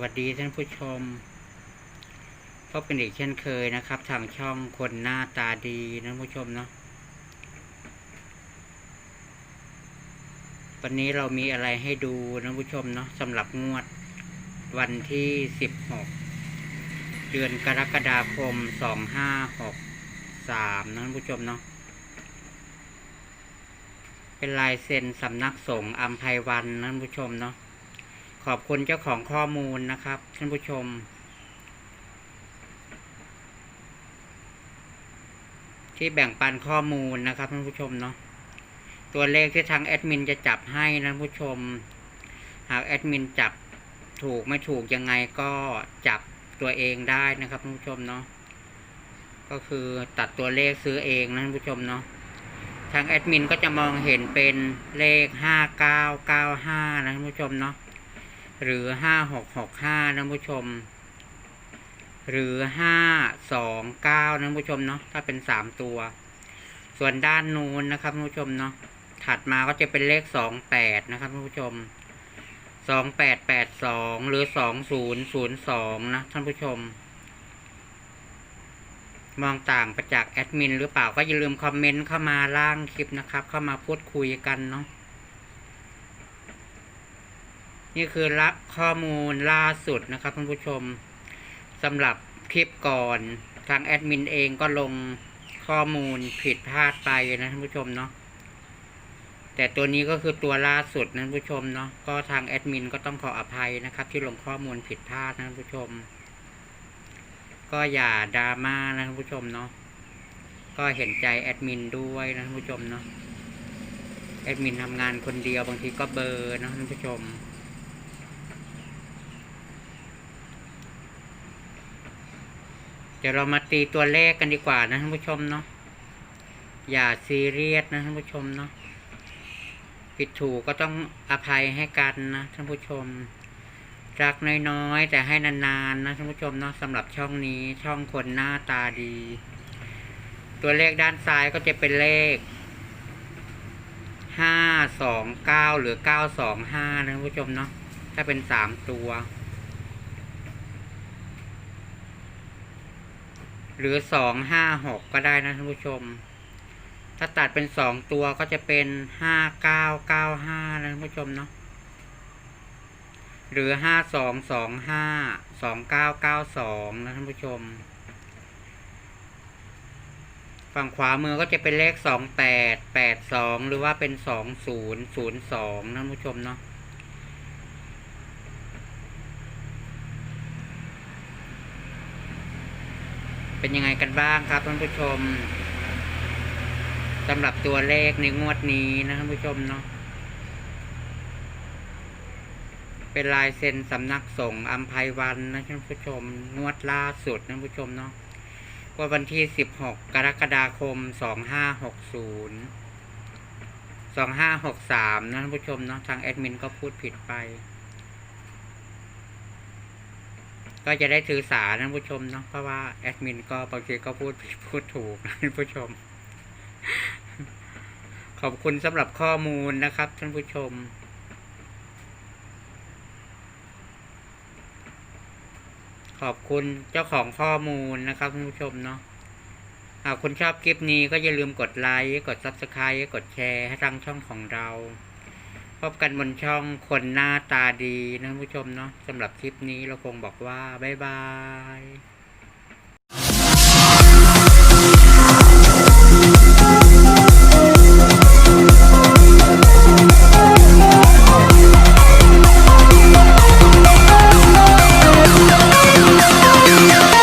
วัสดีท่านผู้ชมพบกันอีกเช่นเคยนะครับ ทางช่องคนหน้าตาดีนะท่านผู้ชมเนาะวันนี้เรามีอะไรให้ดูนะท่านผู้ชมเนาะสำหรับงวดวันที่สิบหกเดือนกรกฎาคมสองห้าหกสามนะท่านผู้ชมเนาะเป็นลายเซ็นสำนักสงฆ์อัมไพวันนะท่านผู้ชมเนาะ ขอบคุณเจ้าของข้อมูลนะครับท่านผู้ชม ที่แบ่งปันข้อมูลนะครับท่านผู้ชมเนาะตัวเลขที่ทางแอดมินจะจับให้นะท่านผู้ชม หากแอดมินจับถูกไม่ถูกยังไงก็จับตัวเองได้นะครับท่านผู้ชมเนาะก็คือตัดตัวเลขซื้อเองนะท่านผู้ชมเนาะทางแอดมินก็จะมองเห็นเป็นเลขห้าเก้าเก้าห้านะท่านผู้ชมเนาะ หรือห้าหกหกห้านะผู้ชม หรือห้าสองเก้านะผู้ชมเนาะถ้าเป็นสามตัว ส่วนด้านนู้นนะครับผู้ชมเนาะถัดมาก็จะเป็นเลขสองแปดนะครับผู้ชมสองแปดแปดสองหรือสองศูนย์ศูนย์สองนะท่านผู้ชม มองต่างไปจากแอดมินหรือเปล่าก็อย่าลืมคอมเมนต์เข้ามาล่างคลิปนะครับ เข้ามาพูดคุยกันเนาะ นี่คือละข้อมูลล่าสุดนะครับท่านผู้ชมสำหรับคลิปก่อน ทางแอดมินเองก็ลงข้อมูลผิดพลาดไปนะท่านผู้ชมเนาะแต่ตัวนี้ก็คือตัวล่าสุดนะท่านผู้ชมเนาะก็ทางแอดมินก็ต้องขออภัยนะครับ ที่ลงข้อมูลผิดพลาดนะท่านผู้ชม ก็อย่าดราม่านะท่านผู้ชมเนาะก็เห็นใจแอดมินด้วยนะท่านผู้ชมเนาะแอดมินทำงานคนเดียวบางทีก็เบอร์นะท่านผู้ชม ดี๋ยวเรามาตีตัวเลขกันดีกว่านะท่านผู้ชมเนาะอย่าซีเรียสนะท่านผู้ชมเนาะผิดถูกก็ต้องอภัยให้กันนะท่านผู้ชม รักน้อยๆแต่ให้นานๆนะท่านผู้ชมเนาะสำหรับช่องนี้ช่องคนหน้าตาดี ตัวเลขด้านซ้ายก็จะเป็นเลขห้าสองเก้าหรือเก้าสองห้านะท่านผู้ชมเนาะถ้าเป็นสามตัว หรือสองห้าหกก็ได้นะท่านผู้ชม ถ้าตัดเป็นสองตัวก็จะเป็นห้าเก้าเก้าห้านะท่านผู้ชมเนาะหรือห้าสองสองห้าสองเก้าเก้าสองนะท่านผู้ชม ฝั่งขวามือก็จะเป็นเลขสองแปดแปดสองหรือว่าเป็นสองศูนย์ศูนย์สองนะท่านผู้ชมเนาะ เป็นยังไงกันบ้างครับท่านผู้ชมสำหรับตัวเลขในงวดนี้นะท่านผู้ชมเนาะเป็นลายเซ็นสำนักสงฆ์อัมภัยวันนะท่านผู้ชม งวดล่าสุดนะท่านผู้ชมเนาะว่าวันที่สิบหกกรกฎาคมสองห้าหกศูนย์สองห้าหกสามนะท่านผู้ชมเนาะทางแอดมินก็พูดผิดไป ก็จะได้ถือสาท่านผู้ชมเนาะเพราะว่าแอดมินก็บางทีก็พูดผิดพูดถูกท่านผู้ชม ขอบคุณสำหรับข้อมูลนะครับท่านผู้ชมขอบคุณเจ้าของข้อมูลนะครับท่านผู้ชมเนาะหากคุณชอบคลิปนี้ก็อย่าลืมกดไลค์ กด Subscribe กดแชร์ให้ทางช่องของเรา พบกันบนช่องคนหน้าตาดีนะผู้ชมเนาะสำหรับคลิปนี้เราคงบอกว่า บ๊ายบาย